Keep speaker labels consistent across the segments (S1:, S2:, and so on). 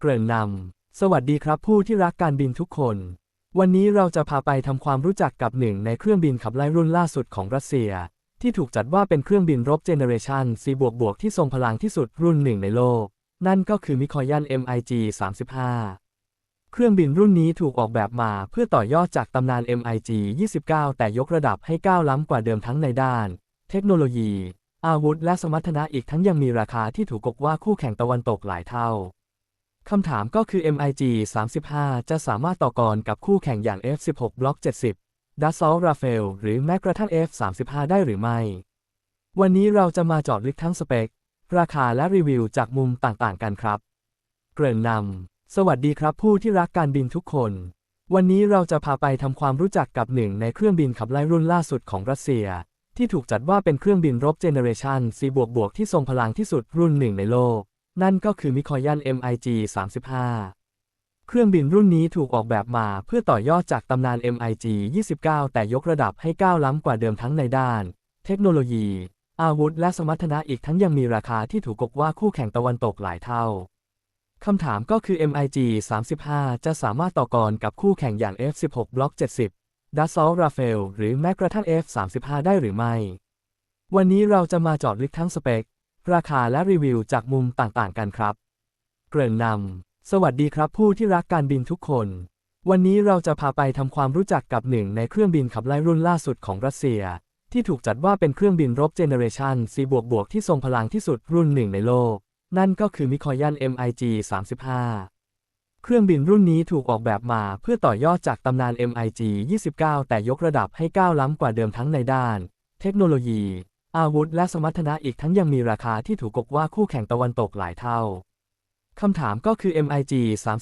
S1: เกริ่นนำ สวัสดีครับผู้ที่รักการบินทุกคน วันนี้เราจะพาไปทำความรู้จักกับหนึ่งในเครื่องบินขับไล่รุ่นล่าสุดของรัสเซีย ที่ถูกจัดว่าเป็นเครื่องบินรบเจเนเรชัน C บวกบวกที่ทรงพลังที่สุดรุ่นหนึ่งในโลก นั่นก็คือมิคอยัน MiG 35 เครื่องบินรุ่นนี้ถูกออกแบบมาเพื่อต่อยอดจากตำนาน MiG 29 แต่ยกระดับให้ก้าวล้ำกว่าเดิมทั้งในด้าน เทคโนโลยี อาวุธ และสมรรถนะอีกทั้งยังมีราคาที่ถูกกว่าคู่แข่งตะวันตกหลายเท่า คำถามก็คือ MiG 35 จะสามารถต่อกรกับคู่แข่งอย่าง F16 Block 70 Dassault Rafale หรือแม้กระทั่ง F35 ได้หรือไม่ วันนี้เราจะมาจอดลึกทั้งสเปค ราคาและรีวิวจากมุมต่างๆ กันครับ เกริ่นนำ สวัสดีครับผู้ที่รักการบินทุกคน วันนี้เราจะพาไปทำความรู้จักกับหนึ่งในเครื่องบินขับไล่รุ่นล่าสุดของรัสเซีย ที่ถูกจัดว่าเป็นเครื่องบินรบเจเนเรชัน C บวกบวกที่ทรงพลังที่สุดรุ่นหนึ่งในโลก นั่นก็คือมิคอยัน MiG 35 เครื่องบินรุ่นนี้ถูกออกแบบมาเพื่อต่อยอดจากตำนาน MiG 29 แต่ยกระดับให้ก้าวล้ำกว่าเดิมทั้งในด้าน เทคโนโลยี อาวุธ และสมรรถนะอีกทั้งยังมีราคาที่ถูกกว่าคู่แข่งตะวันตกหลายเท่าคำถามก็คือ MiG 35 จะสามารถต่อกรกับคู่แข่งอย่าง F16 Block 70 Dassault Rafale หรือแม้กระทั่ง F35 ได้หรือไม่ วันนี้เราจะมาจอดลึกทั้งสเปค ราคาและรีวิวจากมุมต่างๆ กันครับ เกริ่นนำ สวัสดีครับผู้ที่รักการบินทุกคน วันนี้เราจะพาไปทำความรู้จักกับหนึ่งในเครื่องบินขับไล่รุ่นล่าสุดของรัสเซีย ที่ถูกจัดว่าเป็นเครื่องบินรบเจเนเรชัน C บวกบวกที่ทรงพลังที่สุดรุ่นหนึ่งในโลก นั่นก็คือมิคอยัน MiG 35 เครื่องบินรุ่นนี้ถูกออกแบบมาเพื่อต่อยอดจากตำนาน MiG 29 แต่ยกระดับให้ก้าวล้ำกว่าเดิมทั้งในด้าน เทคโนโลยี อาวุธและสมรรถนะอีกทั้งยังมีราคาที่ถูกกว่าคู่แข่งตะวันตกหลายเท่า คำถามก็คือ MiG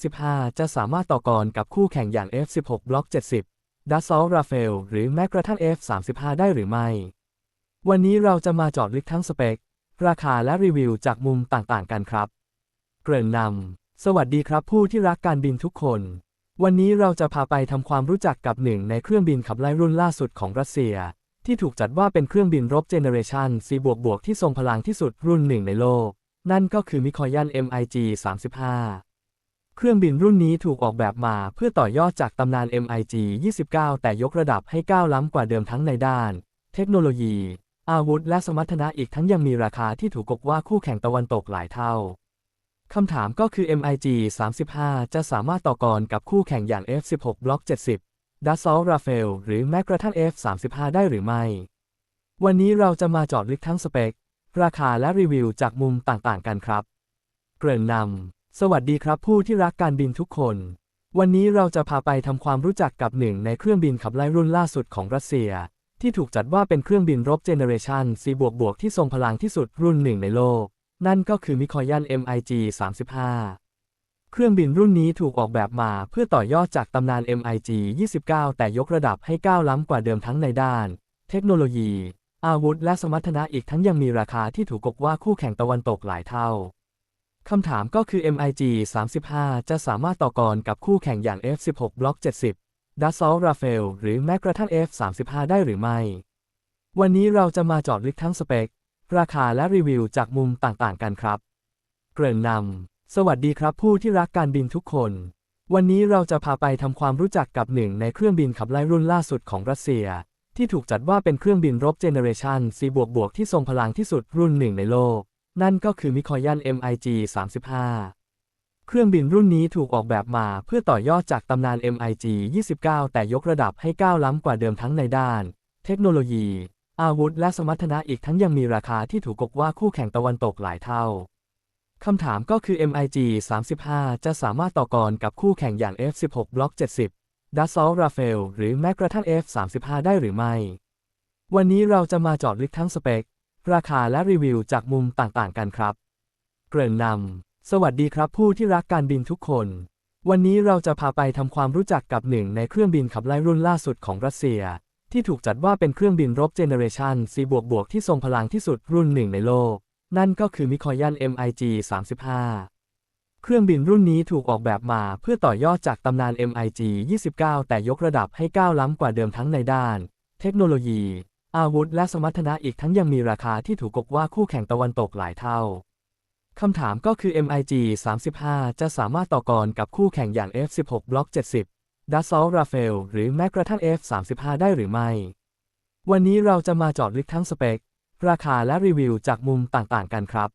S1: 35 จะสามารถต่อกรกับคู่แข่งอย่าง F16 Block 70 Dassault Rafale หรือแม้กระทั่ง F35 ได้หรือไม่ วันนี้เราจะมาจอดลึกทั้งสเปค ราคาและรีวิวจากมุมต่างๆ กันครับ เกริ่นนำสวัสดีครับผู้ที่รักการบินทุกคน วันนี้เราจะพาไปทำความรู้จักกับหนึ่งในเครื่องบินขับไล่รุ่นล่าสุดของรัสเซีย ที่ถูกจัดว่าเป็นเครื่องบินรบเจเนเรชัน C บวกบวกที่ทรงพลังที่สุดรุ่นหนึ่งในโลก นั่นก็คือมิคอยัน MiG 35 เครื่องบินรุ่นนี้ถูกออกแบบมาเพื่อต่อยอดจากตำนาน MiG 29 แต่ยกระดับให้ก้าวล้ำกว่าเดิมทั้งในด้าน เทคโนโลยี อาวุธ และสมรรถนะอีกทั้งยังมีราคาที่ถูกกว่าคู่แข่งตะวันตกหลายเท่าคำถามก็คือ MiG 35 จะสามารถต่อกรกับคู่แข่งอย่าง F16 Block 70 Dassault Rafale หรือแม้กระทั่ง F35 ได้หรือไม่ วันนี้เราจะมาจอดลึกทั้งสเปค ราคาและรีวิวจากมุมต่างๆ กันครับ เกริ่นนำ สวัสดีครับผู้ที่รักการบินทุกคน วันนี้เราจะพาไปทำความรู้จักกับหนึ่งในเครื่องบินขับไล่รุ่นล่าสุดของรัสเซีย ที่ถูกจัดว่าเป็นเครื่องบินรบเจเนเรชัน C บวกบวกที่ทรงพลังที่สุดรุ่นหนึ่งในโลก นั่นก็คือมิคอยัน MiG 35 เครื่องบินรุ่นนี้ถูกออกแบบมาเพื่อต่อยอดจากตำนาน MiG 29 แต่ยกระดับให้ก้าวล้ำกว่าเดิมทั้งในด้าน เทคโนโลยี อาวุธ และสมรรถนะอีกทั้งยังมีราคาที่ถูกกว่าคู่แข่งตะวันตกหลายเท่า คำถามก็คือ MiG 35 จะสามารถต่อกรกับคู่แข่งอย่าง F16 Block 70 Dassault Rafale หรือแม้กระทั่ง F35 ได้หรือไม่ วันนี้เราจะมาจอดลึกทั้งสเปค ราคาและรีวิวจากมุมต่างๆ กันครับ เกริ่นนำ สวัสดีครับผู้ที่รักการบินทุกคน วันนี้เราจะพาไปทำความรู้จักกับหนึ่งในเครื่องบินขับไล่รุ่นล่าสุดของรัสเซีย ที่ถูกจัดว่าเป็นเครื่องบินรบเจเนเรชัน C บวกบวกที่ทรงพลังที่สุดรุ่นหนึ่งในโลก นั่นก็คือมิคอยัน MiG 35 เครื่องบินรุ่นนี้ถูกออกแบบมาเพื่อต่อยอดจากตำนาน MiG 29 แต่ยกระดับให้ก้าวล้ำกว่าเดิมทั้งในด้าน เทคโนโลยี อาวุธ และสมรรถนะอีกทั้งยังมีราคาที่ถูกกว่าคู่แข่งตะวันตกหลายเท่า คำถามก็คือ MiG 35 จะสามารถต่อกรกับคู่แข่งอย่าง F16 Block 70 Dassault Rafale หรือแม้กระทั่ง F35 ได้หรือไม่ วันนี้เราจะมาจอดลึกทั้งสเปค ราคาและรีวิวจากมุมต่างๆ กันครับ เกริ่นนำ สวัสดีครับผู้ที่รักการบินทุกคน วันนี้เราจะพาไปทำความรู้จักกับหนึ่งในเครื่องบินขับไล่รุ่นล่าสุดของรัสเซีย ที่ถูกจัดว่าเป็นเครื่องบินรบเจเนเรชัน C บวกบวกที่ทรงพลังที่สุดรุ่นหนึ่งในโลก นั่นก็คือมิคอยัน MiG 35 เครื่องบินรุ่นนี้ถูกออกแบบมาเพื่อต่อยอดจากตำนาน MiG 29 แต่ยกระดับให้ก้าวล้ำกว่าเดิมทั้งในด้าน เทคโนโลยี อาวุธ และสมรรถนะอีกทั้งยังมีราคาที่ถูกกว่าคู่แข่งตะวันตกหลายเท่า คำถามก็คือ MiG 35 จะสามารถต่อกรกับคู่แข่งอย่าง F16 Block 70 Dassault Rafale หรือแม้กระทั่ง F35 ได้หรือไม่ วันนี้เราจะมาจอดลึกทั้งสเปค ราคาและรีวิวจากมุมต่างๆ กันครับ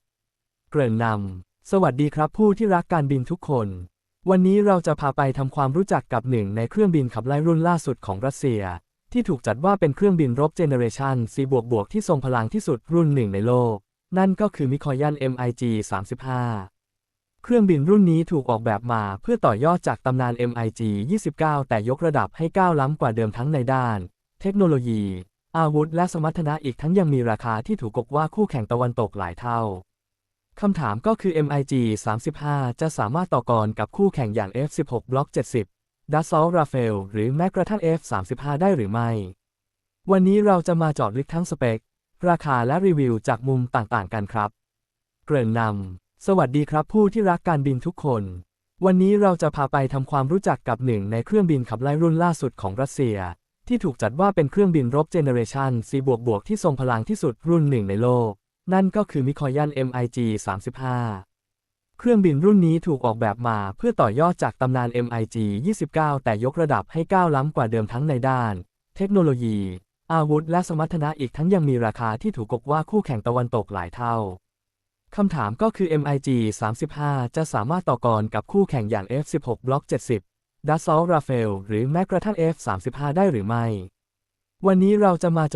S1: เกริ่นนำ สวัสดีครับผู้ที่รักการบินทุกคน วันนี้เราจะพาไปทำความรู้จักกับหนึ่งในเครื่องบินขับไล่รุ่นล่าสุดของรัสเซีย ที่ถูกจัดว่าเป็นเครื่องบินรบเจเนเรชัน C บวกบวกที่ทรงพลังที่สุดรุ่นหนึ่งในโลก นั่นก็คือมิคอยัน MiG 35 เครื่องบินรุ่นนี้ถูกออกแบบมาเพื่อต่อยอดจากตำนาน MiG 29 แต่ยกระดับให้ก้าวล้ำกว่าเดิมทั้งในด้าน เทคโนโลยี อาวุธและสมรรถนะอีกทั้งยังมีราคาที่ถูกกว่าคู่แข่งตะวันตกหลายเท่า คำถามก็คือ MiG 35 จะสามารถต่อกรกับคู่แข่งอย่าง F16 Block 70 Dassault Rafale หรือแม้กระทั่ง F35 ได้หรือไม่ วันนี้เราจะมาจอดลึกทั้งสเปค ราคาและรีวิวจากมุมต่างๆ กันครับ เกริ่นนำ สวัสดีครับผู้ที่รักการบินทุกคน วันนี้เราจะพาไปทำความรู้จักกับหนึ่งในเครื่องบินขับไล่รุ่นล่าสุดของรัสเซีย ที่ถูกจัดว่าเป็นเครื่องบินรบเจเนเรชัน C บวกบวกที่ทรงพลังที่สุดรุ่นหนึ่งในโลก นั่นก็คือมิคอยัน MiG 35 เครื่องบินรุ่นนี้ถูกออกแบบมาเพื่อต่อยอดจากตำนาน MiG 29 แต่ยกระดับให้ก้าวล้ำกว่าเดิมทั้งในด้าน เทคโนโลยี อาวุธ และสมรรถนะอีกทั้งยังมีราคาที่ถูกกว่าคู่แข่งตะวันตกหลายเท่าคำถามก็คือ MiG 35 จะสามารถต่อกรกับคู่แข่งอย่าง F16 Block 70 ดัซซอลราเฟลหรือแม้กระทั่ง F35 ได้หรือไม่ วันนี้เราจะมาจ